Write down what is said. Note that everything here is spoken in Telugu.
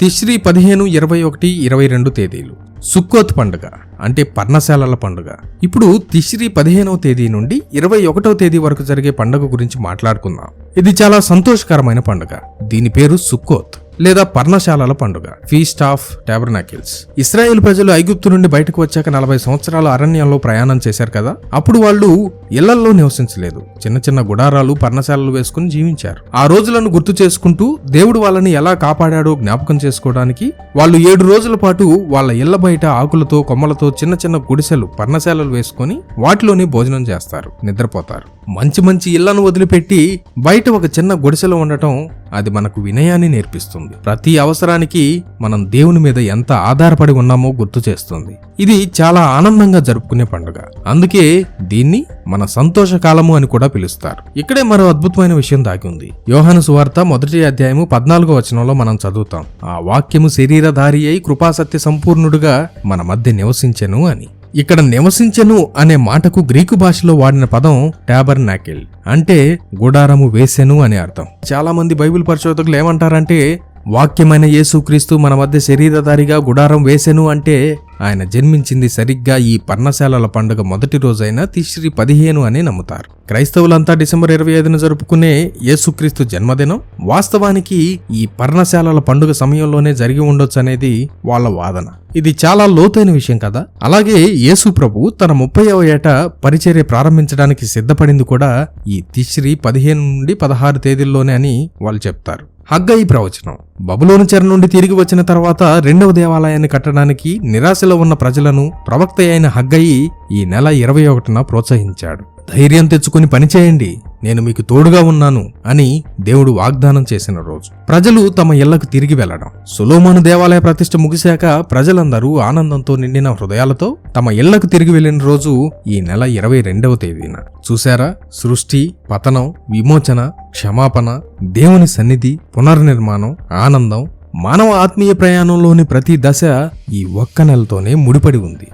తిశ్రీ పదిహేను ఇరవై ఒకటి ఇరవై రెండు తేదీలు. సుక్కోత్ పండుగ అంటే పర్ణశాలల పండుగ. ఇప్పుడు తిశ్రీ పదిహేనవ తేదీ నుండి ఇరవై ఒకటవ తేదీ వరకు జరిగే పండుగ గురించి మాట్లాడుకుందాం. ఇది చాలా సంతోషకరమైన పండుగ. దీని పేరు సుక్కోత్ లేదా పర్ణశాలల పండుగ ఫీస్ట్ ఆఫ్ టాబర్నాకిల్స్ ఇస్రాయేల్ ప్రజలు ఐగుప్తు నుండి బయటకు వచ్చాక నలభై సంవత్సరాల అరణ్యంలో ప్రయాణం చేశారు కదా? అప్పుడు వాళ్ళు ఇళ్ళల్లో నివసించలేదు. చిన్న చిన్న గుడారాలు పర్ణశాలలు వేసుకుని జీవించారు. ఆ రోజులను గుర్తు చేసుకుంటూ దేవుడు వాళ్ళని ఎలా కాపాడాడో జ్ఞాపకం చేసుకోవడానికి వాళ్ళు ఏడు రోజుల పాటు వాళ్ళ ఇళ్ళ బయట ఆకులతో కొమ్మలతో చిన్న చిన్న గుడిసెలు పర్ణశాలలు వేసుకొని వాటిలోనే భోజనం చేస్తారు. నిద్రపోతారు. మంచి మంచి ఇళ్ళను వదిలిపెట్టి బయట ఒక చిన్న గుడిసెలో ఉండటం అది మనకు వినయాన్ని నేర్పిస్తుంది. ప్రతి అవసరానికి మనం దేవుని మీద ఎంత ఆధారపడి ఉన్నామో గుర్తు చేస్తుంది. ఇది చాలా ఆనందంగా జరుపుకునే పండుగ. అందుకే దీన్ని మన సంతోష కాలము అని కూడా పిలుస్తారు. ఇక్కడే మరో అద్భుతమైన విషయం దాగి ఉంది. యోహాను సువార్త మొదటి అధ్యాయము పద్నాలుగో వచనంలో మనం చదువుతాం. ఆ వాక్యము శరీరధారి అయి కృపాసత్య సంపూర్ణుడుగా మన మధ్య నివసించెను అని. ఇక్కడ నివసించెను అనే మాటకు గ్రీకు భాషలో వాడిన పదం ట్యాబర్ నాకిల్ అంటే గుడారము వేసెను అని అర్థం. చాలా మంది బైబిల్ పరిశోధకులు ఏమంటారంటే వాక్యమైన యేసుక్రీస్తు మన మధ్య శరీరధారిగా గుడారం వేసెను అంటే ఆయన జన్మించింది సరిగ్గా ఈ పర్ణశాలల పండుగ మొదటి రోజైన తిశ్రీ పదిహేను అని నమ్ముతారు. క్రైస్తవులంతా డిసెంబర్ ఇరవై ఐదున జరుపుకునే యేసుక్రీస్తు జన్మదినం వాస్తవానికి ఈ పర్ణశాలల పండుగ సమయంలోనే జరిగి ఉండొచ్చు అనేది వాళ్ళ వాదన. ఇది చాలా లోతైన విషయం కదా. అలాగే యేసు ప్రభు తన ముప్పైవ ఏట పరిచర్య ప్రారంభించడానికి సిద్ధపడింది కూడా ఈ తిశ్రీ పదిహేను నుండి పదహారు తేదీల్లోనే అని వాళ్ళు చెప్తారు. హగ్గయి ప్రవచనం. బబులోను చెర నుండి తిరిగి వచ్చిన తర్వాత రెండవ దేవాలయాన్ని కట్టడానికి నిరాశలో ఉన్న ప్రజలను ప్రవక్త అయిన హగ్గయి ఈ నెల ఇరవై ఒకటిన ప్రోత్సహించాడు. ధైర్యం తెచ్చుకుని పనిచేయండి. నేను మీకు తోడుగా ఉన్నాను అని దేవుడు వాగ్దానం చేసిన రోజు. ప్రజలు తమ ఇళ్ళకు తిరిగి వెళ్ళడం సులోమాను దేవాలయ ప్రతిష్ఠ ముగిశాక ప్రజలందరూ ఆనందంతో నిండిన హృదయాలతో తమ ఇళ్ళకు తిరిగి వెళ్ళిన రోజు ఈ నెల ఇరవై రెండవ తేదీన. చూశారా? సృష్టి పతనం విమోచన క్షమాపణ దేవుని సన్నిధి పునర్నిర్మాణం ఆనందం మానవ ఆత్మీయ ప్రయాణంలోని ప్రతి దశ ఈ ఒక్క నెలతోనే ముడిపడి ఉంది.